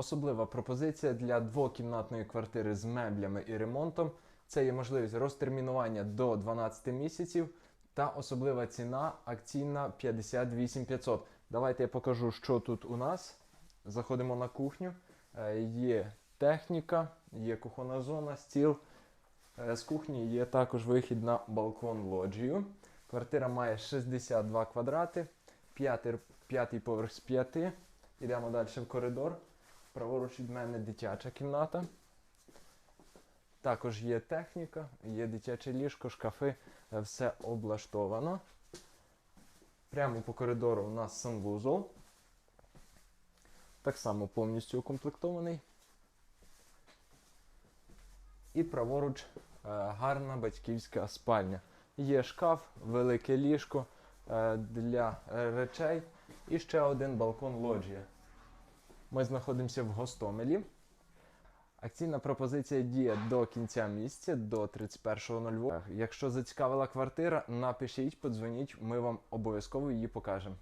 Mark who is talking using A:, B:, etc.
A: Особлива пропозиція для двокімнатної квартири з меблями і ремонтом. Це є можливість розтермінування до 12 місяців та особлива ціна акційна 58 500. Давайте я покажу, що тут у нас. Заходимо на кухню. Е, Є техніка, є кухонна зона, стіл. Е, З кухні є також вихід на балкон лоджію. Квартира має 62 квадрати, п'ятий, поверх з п'яти. Йдемо далі в коридор. Праворуч від мене дитяча кімната. Також є техніка, є дитяче ліжко, шкафи, е, все облаштовано. Прямо по коридору у нас санвузол. Так само повністю укомплектований. І праворуч е, гарна батьківська спальня. Є шкаф, велике ліжко е, для речей і ще один балкон лоджія. Ми знаходимося в Гостомелі. Акційна пропозиція діє до кінця місяця, до 31.08. Якщо зацікавила квартира, напишіть, подзвоніть, ми вам обов'язково її покажемо.